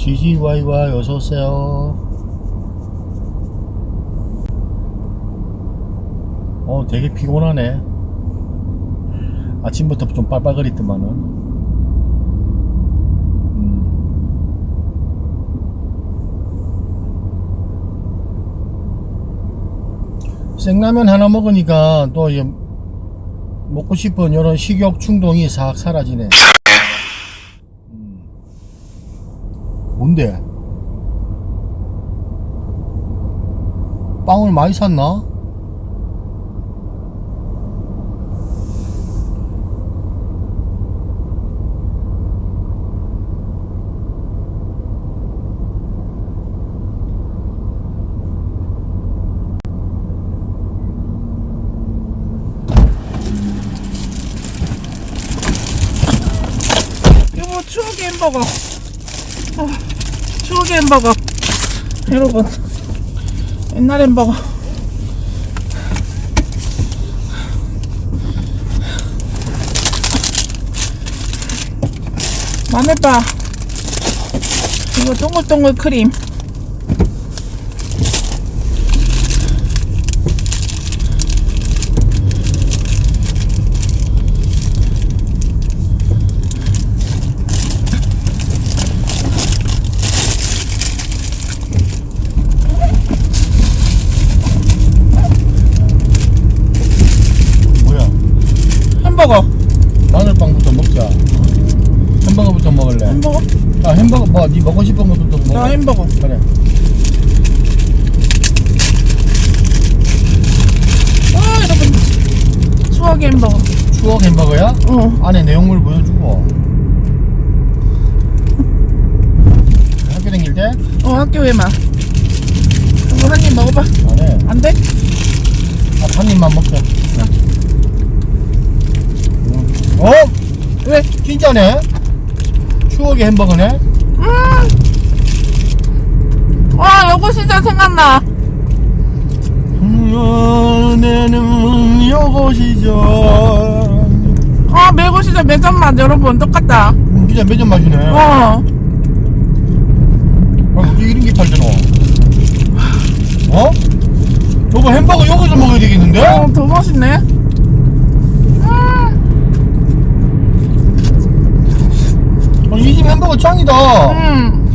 GGYY 어서오세요. 어 되게 피곤하네. 아침부터 좀 빨빨거리더만은. 음. 생라면 하나 먹으니까 또 먹고 싶은 이런 식욕 충동이 싹 사라지네 뭔데? 빵을 많이 샀나? 이거 추억의 햄버거. 아, 추억의 햄버거. 여러분, 옛날 햄버거. 마늘바. 이거 동글동글 크림. 뭐야? 햄버거. 마늘빵부터 먹자. 햄버거부터 먹을래. 햄버거? 아 햄버거 뭐네 먹고 싶은 것도 먹어. 나 햄버거. 그래. 아, 여러분. 추억의 햄버거. 추억 햄버거야? 어. 안에 내용물 보여주고. 학교 다닐 때 어, 학교에만. 이거 한 입 먹어봐. 안에 안 돼? 아, 한 입만 먹자. 어? 왜? 진짜네? 추억의 햄버거네? 음! 와, 요거 진짜 생각나. 연애는 요것이죠. 아, 매고 시절 매점 맛, 여러분. 똑같다. 음, 진짜 매점 맛이네. 아, 어. 어떻게 이런 게 팔잖아. 어? 저거 햄버거 여기서 먹어야 되겠는데? 어, 더 맛있네. 음, 어, 이 집 햄버거 짱이다. 음.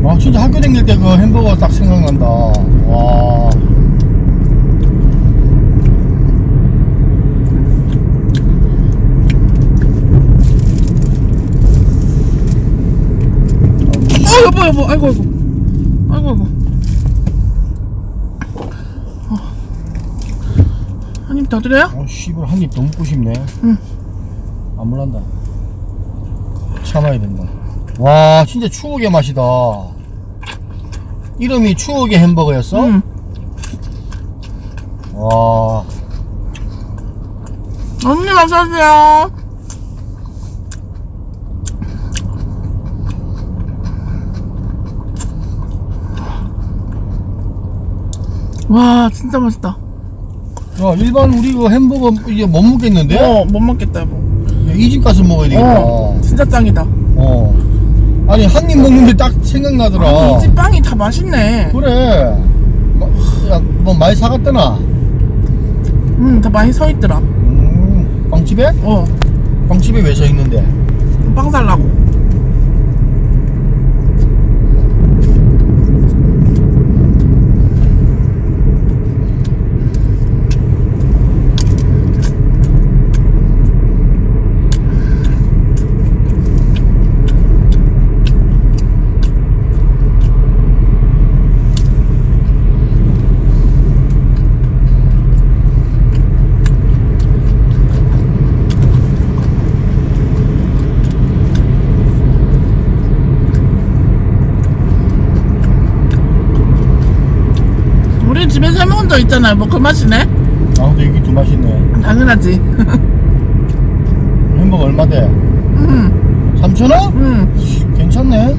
음. 아, 진짜 학교 다닐 때 그 햄버거 딱 생각난다. 와. 여보. 아이고, 아이고. 아이고, 아이고. 어. 한입 더 드려요? 어, 씨발 한입 더 먹고 싶네. 응. 안 물란다. 참아야 된다. 와, 진짜 추억의 맛이다. 이름이 추억의 햄버거였어? 응. 와, 언니 어서오세요. 와, 진짜 맛있다. 야, 일반 우리 그 햄버거 이제 못 먹겠는데? 어, 못 먹겠다, 여보. 이 집 가서 먹어야 되겠다. 어, 진짜 짱이다. 어. 아니 한 입 먹는데 딱 생각나더라. 이 집 빵이 다 맛있네. 그래. 뭐, 야, 뭐 많이 사갔더나? 음, 다 많이 서 있더라. 음, 빵집에? 어, 빵집에 왜 서 있는데? 빵 살라고. 있잖아요. 뭐 그 맛이네? 아 근데 이게 맛있네 당연하지. 햄버거 얼마대? 음, 3,000원? 음. 괜찮네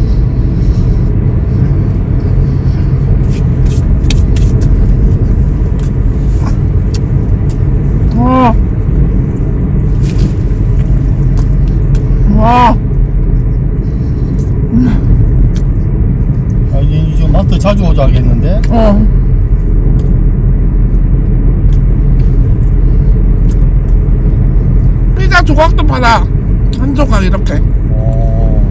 와. 와. 아 얘는 마트 자주 오자 하겠는데 어. 조각도 팔아. 한 조각 이렇게. 어.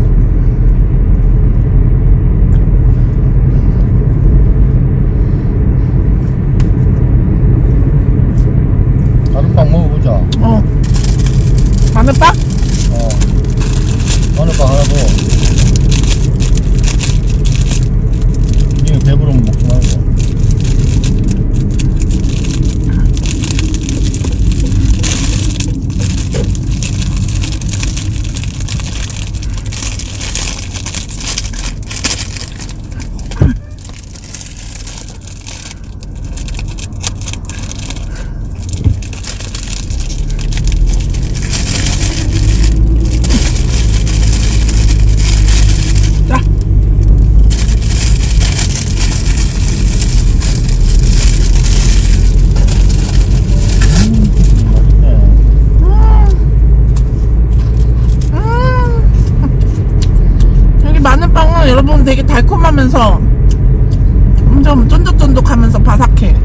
다른 빵 먹어보자. 어. 마늘빵? 어. 마늘빵 하나 더. 니는 배부르면 먹지 말고. 자. 맛있네. 음. 여기 마늘빵은 여러분 되게 달콤하면서 엄청 쫀득쫀득하면서 바삭해.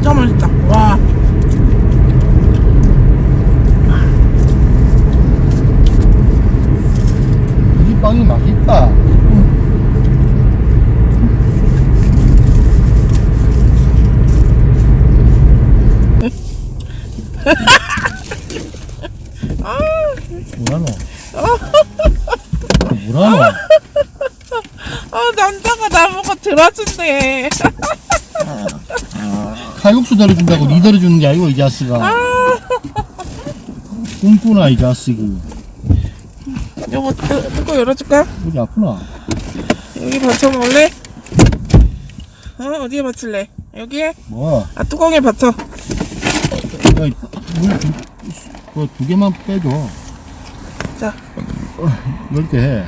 진짜 맛있다. 와. 이 빵이 맛있다. 뭐라노? 뭐라노? 아 남자가 나보고 들어준대. 칼국수 들어준다고 니 들어주는 게 아니고 이 자식아. 꿈꾸나 이 자식이. 이거 뚜- 뚜껑 열어줄까? 어디 아프나? 여기 받쳐볼래? 어 어디에 받칠래? 여기에? 뭐? 아 뚜껑에 받쳐. 야, 물 두, 그거 두 개만 빼줘. 자 이렇게 해.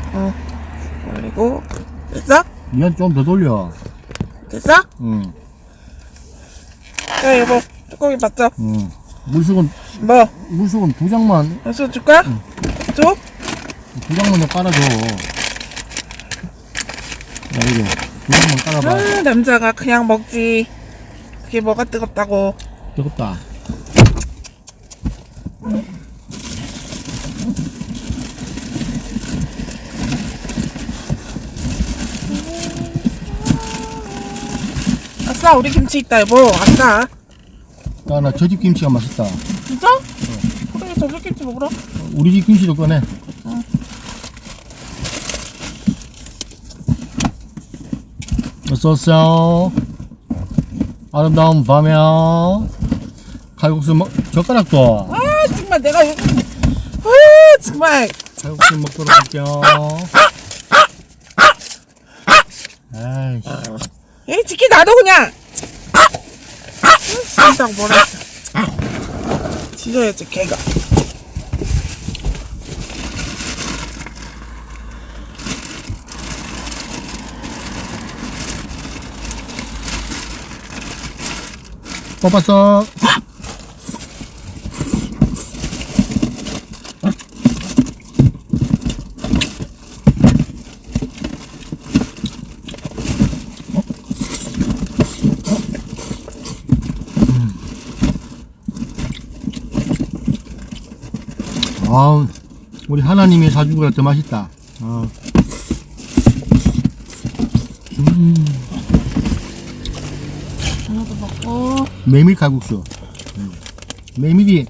올리고 됐어? 니한 좀더 돌려. 됐어? 응, 자 여보 뚜껑에 받쳐. 응. 물수건, 뭐? 물수건 두 장만, 연수 줄까? 줘? 두 장만 더 깔아줘. 야, 이거. 두 장만 깔아봐. 아 남자가 그냥 먹지. 그게 뭐가 뜨겁다고. 뜨겁다. 아싸 우리 김치 있다 여보. 아싸. 야, 나 저 집 김치가 맛있다. 진짜? 그래 저기 김치 먹으러. 우리 집 김치도 꺼내. 어서오세요. 아름다운 밤이야. 칼국수 먹, 젓가락도. 아 정말 내가 여기. 아 정말. 칼국수 먹도록 할게요. 아이씨. 에이 치킨 놔둬 그냥. 뭐라 했어. 지져야지 걔가. 뽑았어. 아, 우리 하나님이 사준 거라 더 맛있다. 아. 하나도 먹고. 메밀 칼국수. 음. 메밀이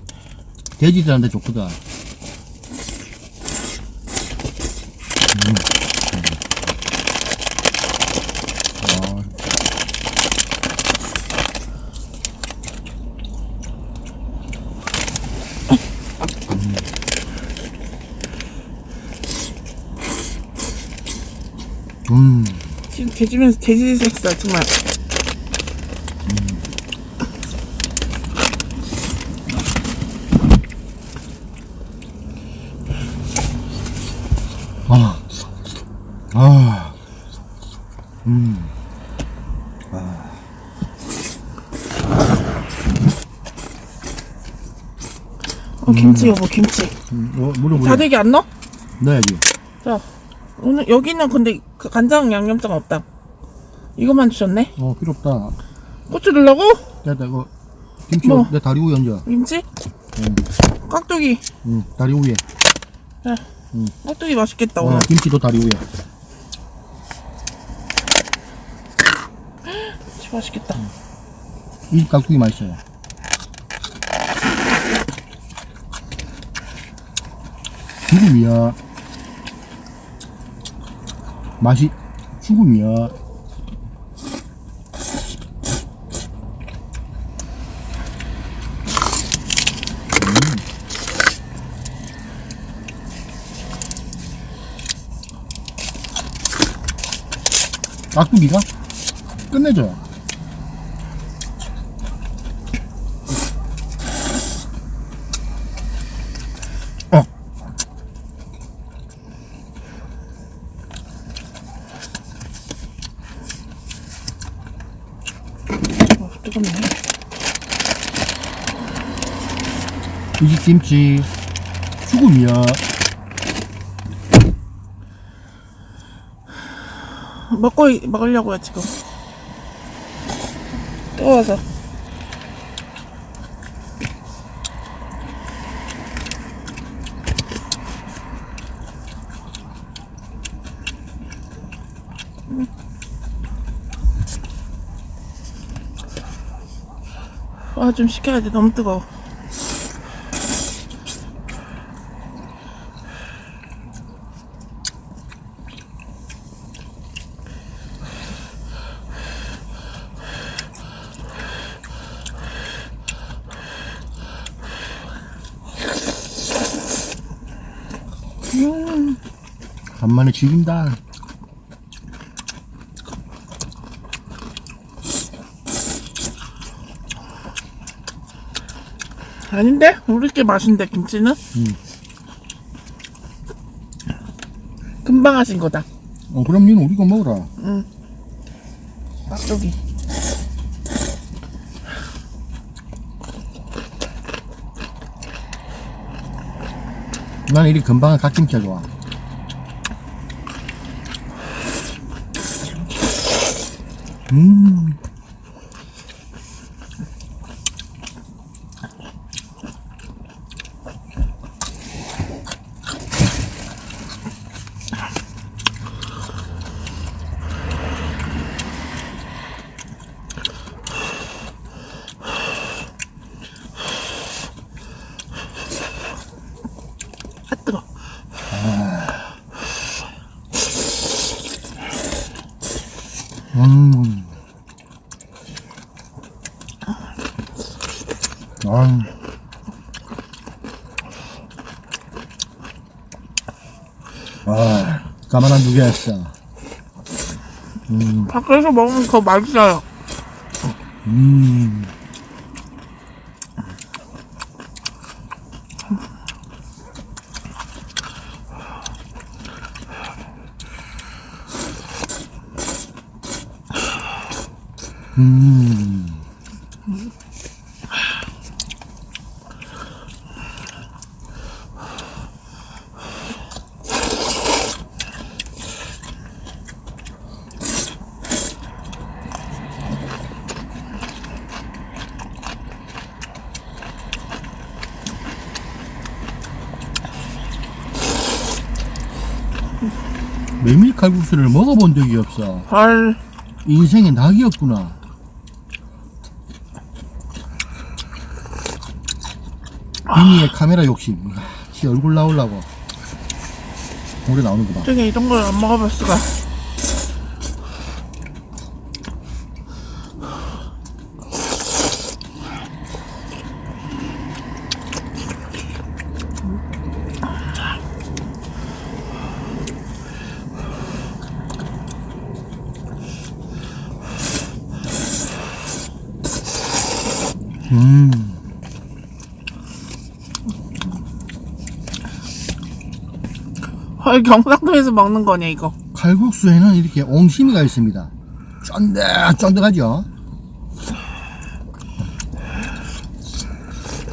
돼지들한테 좋거든. 음. 지금 돼지면서 돼지 했어 정말. 아. 아. 음. 어 김치 여보 김치. 음. 어, 물어 물어. 다대기 안 넣어? 넣어야지. 자 오늘 여기는 근데 그 간장 양념장 없다. 이것만 주셨네. 어, 필요 없다. 고추 넣으려고? 됐다, 이거. 김치, 뭐? 내 다리 위에 얹어. 김치? 음. 깍두기. 응, 다리 위에. 야, 깍두기 맛있겠다 어, 오늘. 김치도 다리 위에. 진짜 맛있겠다. 이 깍두기 맛있어요. 죽음이야. 맛이 죽음이야. 음. 깍두기가 끝내줘요. 어. 어, 뜨겁네. 이 김치 죽음이야. 먹고 먹으려고요 지금. 뜨거워서. 아 좀 식혀야 돼 너무 뜨거워. 간만에 죽인다. 아닌데? 우리께 맛인데 김치는? 음. 금방 하신 거다. 어, 그럼 니는 우리 거 먹어라. 깍두기. 나는 이리 금방은 갓김치가 좋아. 음. 아, 가만 안 두겠어. 밖에서 먹으면 더 맛있어요. 음. 음. 칼국수를 먹어본 적이 없어. 헐. 인생의 낙이었구나. 미니의 카메라 욕심. 아, 지 얼굴 나오려고. 오래 나오는구나. 어떻게 이런 걸 안 먹어볼 수가. 헐 경상도에서 먹는 거냐 이거 칼국수에는 이렇게 옹심이가 있습니다. 쫀득쫀득하죠?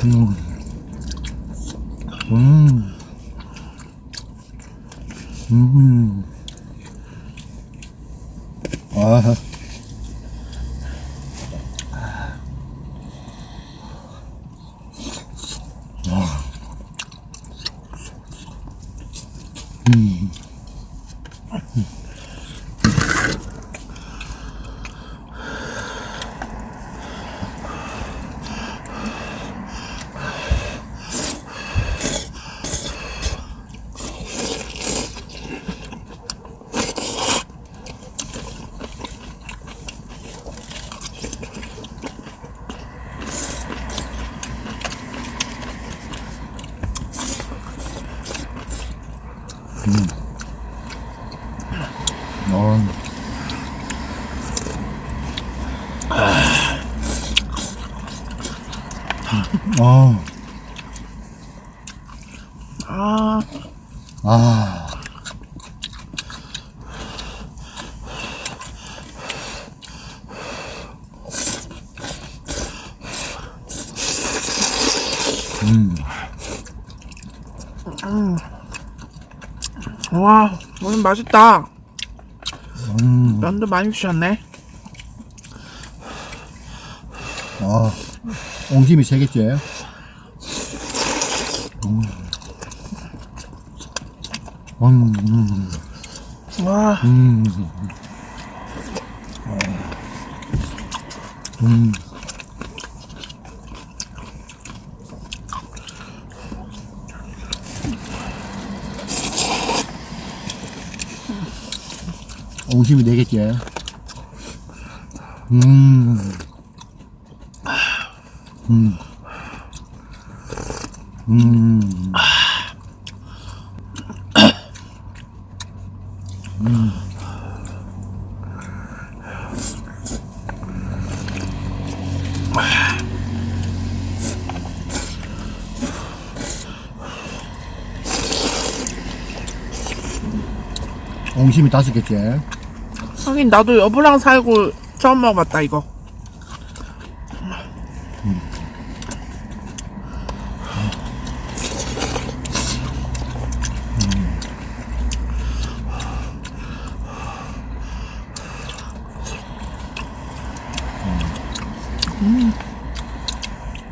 음. 음. 음. 아. 어. 어. 아 아. 와, 오늘 맛있다. 음. 면도 많이 주셨네. 아. 옹심이 세 개째. 음. 음. 음. 와, 음. 음. 옹심이 네 개째. 음. 음. 음. 옹심이 다섯 개째. 하긴 나도 여부랑 살고 처음 먹어봤다 이거.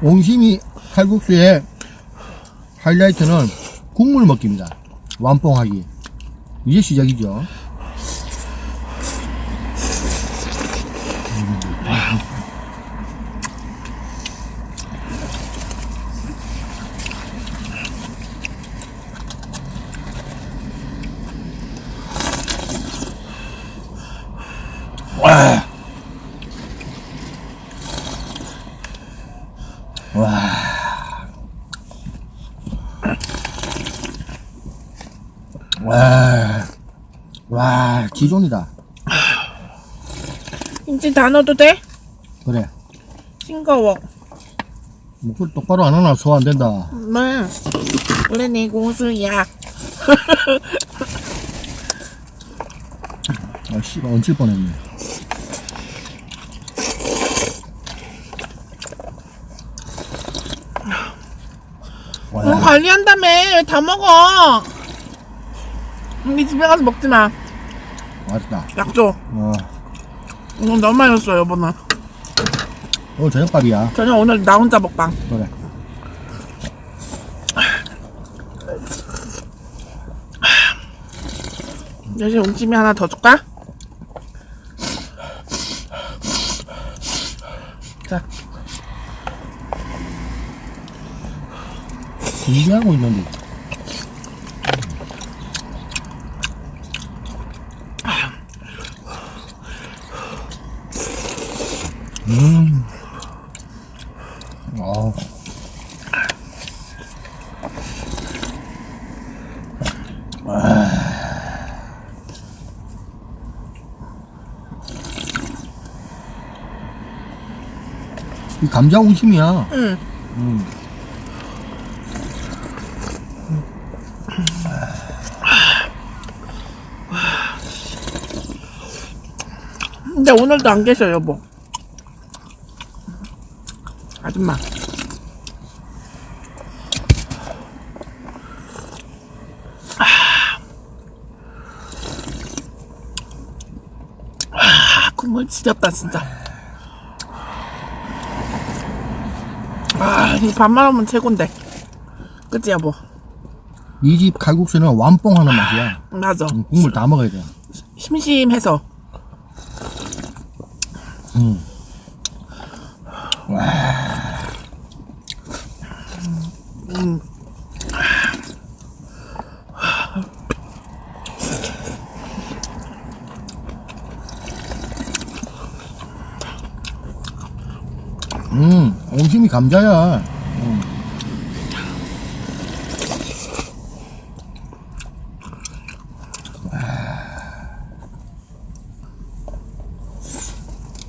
옹심이 칼국수의 하이라이트는 국물 먹기입니다. 완뽕하기. 이제 시작이죠. 와. 와, 기존이다. 김치 다 넣어도 돼? 그래. 싱거워. 목소리 똑바로 안 하나 소화 안 된다. 엄마, 원래 내 고수야. 아, 씨발, 얹힐 뻔했네. 와, 너 관리한다며. 왜다 먹어. 우리 집에 가서 먹지 마. 맛있다. 약줘. 어, 오늘 너무 많이 넣었어, 여보는. 오늘 저녁밥이야. 저녁 오늘 나 혼자 먹방. 그래. 대신 옹심이 하나 더 줄까? 자, 준비하고 있는데. 음. 아. 이 감자 우심이야. 응. 음. 근데 오늘도 안 계셔 여보. 아줌마. 아, 국물 지렸다 진짜. 아, 이 밥만 하면 최곤데. 그치 여보? 이집 칼국수는 완뽕 하는 맛이야. 맞아. 음, 국물 다 먹어야 돼. 심심해서. 음. 감자야.